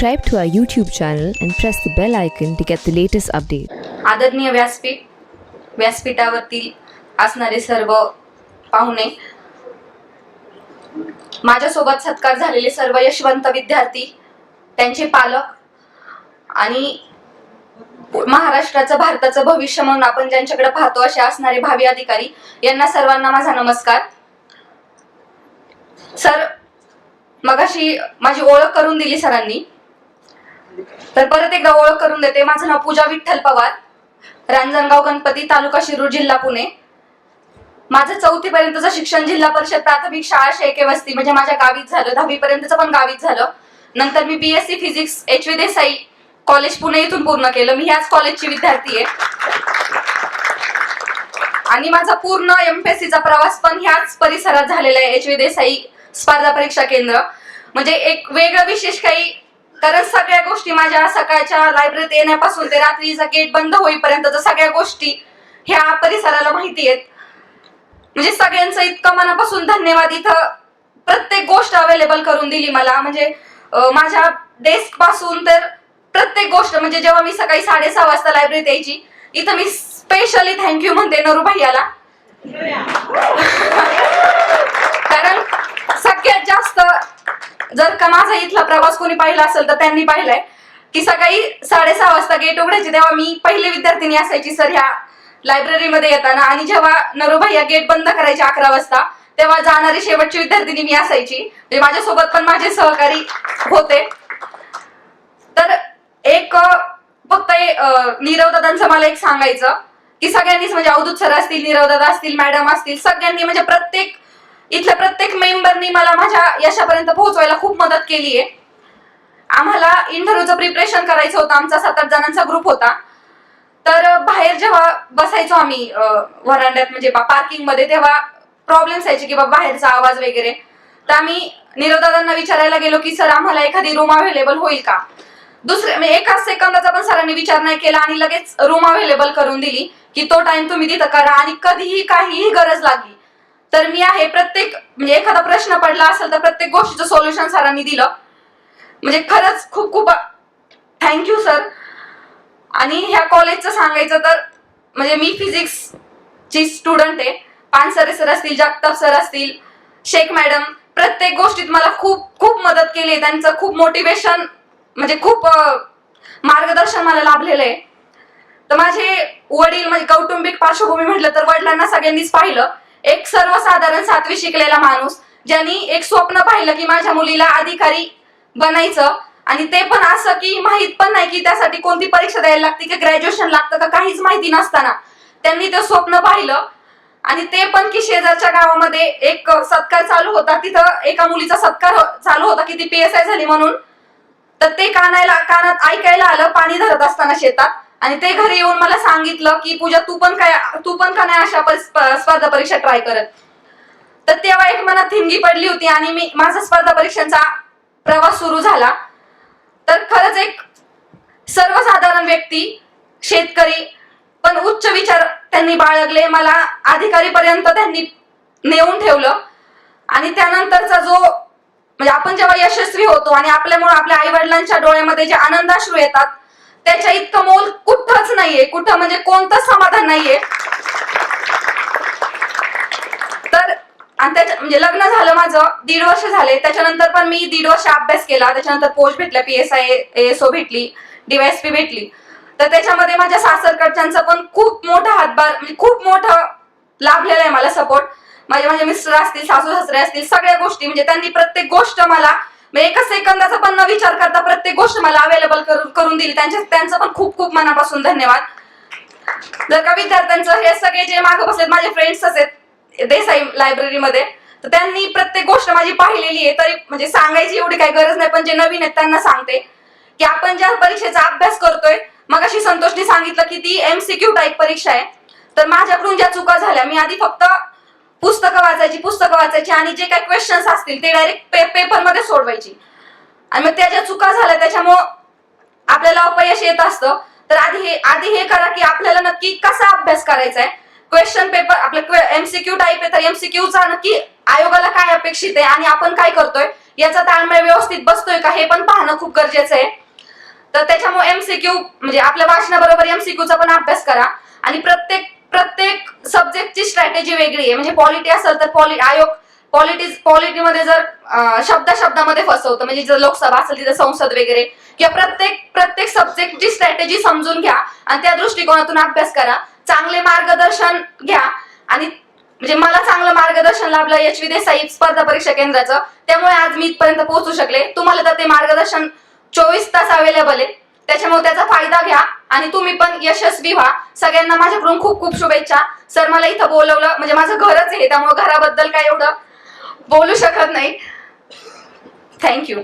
Subscribe to our YouTube channel and press the bell icon to get the latest update. आदरणीय व्यासपीठ व्यासपीठावरती असणारे सर्व पाहुणे माझ्यासोबत सत्कार झालेले सर्व यशवंत विद्यार्थी त्यांचे पालक आणि महाराष्ट्राचं भारताचं भविष्य म्हणून आपण ज्यांच्याकडे पाहतो असे असणारे भावी अधिकारी यांना सर्वांना माझा नमस्कार सर मगाशी माझी ओळख करून दिली सरांनी तर परत एकदा ओळख करून देते. माझं नाव पूजा विठ्ठल पवार. रांजणगाव गणपती तालुका शिरूर जिल्हा पुणे. माझं चौथी पर्यंतचं शिक्षण जिल्हा परिषद प्राथमिक शाळा शेके वस्ती म्हणजे माझ्या गावीच झालं. दहावी पर्यंतचं पण गावीच झालं. नंतर मी BSc physics H V Desai college Pune इथून पूर्ण केलं. मी ह्याच कॉलेजची विद्यार्थी आहे. आणि माझा पूर्ण एमपीएससीचा प्रवास पण ह्याच परिसरात झालेला आहे. एच व्ही देसाई स्पर्धा परीक्षा केंद्र. म्हणजे एक वेगळं विशेष काही कारण सगळ्या गोष्टी माझ्या सकाळच्या लायब्ररीत येण्यापासून ते रात्रीचा गेट बंद होईपर्यंतच्या सगळ्या गोष्टी ह्या परिसराला माहिती आहेत. म्हणजे सगळ्यांचं इतकं मनापासून धन्यवाद इथं प्रत्येक गोष्ट अवेलेबल करून दिली मला. म्हणजे माझ्या डेस्कपासून तर प्रत्येक गोष्ट म्हणजे जेव्हा मी सकाळी साडेसहा वाजता लायब्ररीत यायची इथं मी स्पेशली थँक्यू म्हणते नरू भैयाला कारण सगळ्यात जास्त जर का माझा इथला प्रवास कोणी पाहिला असेल तर त्यांनी पाहिलाय. की सकाळी साडेसहा वाजता गेट उघडायचे तेव्हा मी पहिली विद्यार्थिनी असायची सर ह्या लायब्ररीमध्ये येताना. आणि जेव्हा नरूभाई गेट बंद करायचे अकरा वाजता तेव्हा जाणारी शेवटची विद्यार्थिनी मी असायची. म्हणजे माझ्यासोबत पण माझे सहकारी होते. तर एक फक्त नीरव दादांचं मला एक सांगायचं की सगळ्यांनीच म्हणजे अवधूत सर असतील नीरव दादा असतील मॅडम असतील सगळ्यांनी म्हणजे प्रत्येक प्रत्येक मेंबरनी मला माझ्या यशापर्यंत पोहोचवायला खूप मदत केली आहे आम्हाला इंटरव्ह्यूचं प्रिपरेशन करायचं होतं. आमचा सात आठ जणांचा ग्रुप होता. तर बाहेर जेव्हा बसायचो आम्ही वरांड्यात म्हणजे पार्किंगमध्ये तेव्हा प्रॉब्लेम्स यायचे की बाबा बाहेरचा आवाज वगैरे. तर आम्ही निरोदादांना विचारायला गेलो की सर आम्हाला एखादी रूम अवेलेबल होईल का? दुसरे म्हणजे एकाच सेकंदाचा पण सरांनी विचार नाही केला आणि लगेच रूम अवेलेबल करून दिली की तो टाइम तुम्ही तिथं करा. आणि कधीही काहीही गरज लागली तर मी आहे प्रत्येक म्हणजे एखादा प्रश्न पडला असेल तर प्रत्येक गोष्टीचं सोल्युशन सरांनी दिलं. म्हणजे खरंच खूप खूप थँक्यू सर आणि ह्या कॉलेजचं सांगायचं तर म्हणजे मी फिजिक्स ची स्टुडंट आहे. पानसरे सर असतील जगताप सर असतील शेख मॅडम प्रत्येक गोष्टीत मला खूप खूप मदत केली आहे. त्यांचं खूप मोटिवेशन म्हणजे खूप मार्गदर्शन मला लाभलेलं आहे. तर माझे वडील म्हणजे कौटुंबिक पार्श्वभूमी म्हटलं तर वडिलांना सगळ्यांनीच पाहिलं. एक सर्वसाधारण सातवी शिकलेला माणूस ज्यांनी एक स्वप्न पाहिलं की माझ्या मुलीला अधिकारी बनायचं आणि ते पण असं की माहीत पण नाही की त्यासाठी कोणती परीक्षा द्यायला लागते की ग्रॅज्युएशन लागतं का काहीच माहिती नसताना. त्यांनी ते स्वप्न पाहिलं आणि ते पण की शेजारच्या गावामध्ये एक सत्कार चालू होता तिथं एका मुलीचा सत्कार हो- चालू होता की ती पी एस आय झाली म्हणून. तर ते कानायला कानात ऐकायला आलं पाणी धरत असताना शेतात. आणि ते घरी येऊन मला सांगितलं की पूजा तू पण काय तू पण का नाही अशा स्पर्धा परीक्षा ट्राय करत? तर तेव्हा एक मनात थिंगी पडली होती आणि मी माझा स्पर्धा परीक्षांचा प्रवास सुरू झाला. तर खरंच एक सर्वसाधारण व्यक्ती शेतकरी पण उच्च विचार त्यांनी बाळगले. मला अधिकारी पर्यंत त्यांनी नेऊन ठेवलं. आणि त्यानंतरचा जो म्हणजे आपण जेव्हा यशस्वी होतो आणि आपल्यामुळे आपल्या आई वडिलांच्या डोळ्यामध्ये जे आनंदाश्रू येतात त्याच्या इतकं मोल कुठंच नाहीये. कुठं म्हणजे कोणतंच समाधान नाहीये. तर आणि त्याच्या म्हणजे लग्न झालं माझं दीड वर्ष झाले. त्याच्यानंतर पण मी दीड वर्ष अभ्यास केला. त्याच्यानंतर पोस्ट भेटला पी एस आय भेटली डीवायएसपी भेटली. तर त्याच्यामध्ये माझ्या सासरकडच्यांचा पण खूप मोठा हातभार म्हणजे खूप मोठा लाभलेला आहे मला सपोर्ट माझे माझे मिस्टर असतील सासू सासरे असतील सगळ्या गोष्टी. म्हणजे त्यांनी प्रत्येक गोष्ट मला म्हणजे एका सेकंदाचा पण न विचार करता प्रत्येक गोष्ट मला अवेलेबल करून दिली. त्यांच्या त्यांचं पण खूप खूप मनापासून धन्यवाद. जर का विद्यार्थ्यांचं हे सगळे जे मागे बसलेत माझे फ्रेंड्स आहेत देसाई लायब्ररीमध्ये तर त्यांनी प्रत्येक गोष्ट माझी पाहिलेली आहे. तरी म्हणजे सांगायची एवढी काही गरज नाही पण जे नवीन आहेत त्यांना सांगते. की आपण ज्या परीक्षेचा अभ्यास करतोय मग अशी संतोषने सांगितलं की ती एमसीक्यू टाईप परीक्षा आहे. तर माझ्याकडून ज्या चुका झाल्या मी आधी फक्त पुस्तकं वाचायची पुस्तकं वाचायची आणि जे काही क्वेश्चन्स असतील ते डायरेक्ट पे पेपरमध्ये सोडवायची. आणि मग त्या ज्या चुका झाल्या त्याच्यामुळं आपल्याला अपयश येत असतं. तर आधी हे आधी हे करा की आपल्याला नक्की कसा अभ्यास करायचा आहे क्वेश्चन पेपर आपलं एमसीक्यू टाईप आहे तर एमसीक्यूचा नक्की आयोगाला काय अपेक्षित आहे आणि आपण काय करतोय? याचा ताळमेळ व्यवस्थित बसतोय का? हे पण पाहणं खूप गरजेचं आहे. तर त्याच्यामुळे एमसीक्यू म्हणजे आपल्या वाचनाबरोबर एमसीक्यूचा पण अभ्यास करा. आणि प्रत्येक प्रत्येक सब्जेक्टची स्ट्रॅटेजी वेगळी आहे. म्हणजे पॉलिटी असेल तर पॉलि आयोग पॉलिटीज पॉलिटीमध्ये जर शब्द शब्दा शब्दामध्ये फसवतं म्हणजे जर लोकसभा असेल तिथे संसद वगैरे किंवा प्रत्येक प्रत्येक सब्जेक्टची स्ट्रॅटेजी समजून घ्या आणि त्या दृष्टिकोनातून अभ्यास करा. चांगले मार्गदर्शन घ्या. आणि म्हणजे मला चांगलं मार्गदर्शन लाभलं एच व्ही देसाई स्पर्धा परीक्षा केंद्राचं. त्यामुळे आज मी इथपर्यंत पोहोचू शकले. तुम्हाला तर ते मार्गदर्शन चोवीस तास अवेलेबल आहे. त्याच्यामुळे त्याचा फायदा घ्या आणि तुम्ही पण यशस्वी व्हा. सगळ्यांना माझ्याकडून खूप खूप शुभेच्छा. सर मला इथं बोलवलं म्हणजे माझं घरच आहे त्यामुळे घराबद्दल काय एवढं बोलू शकत नाही. थँक्यू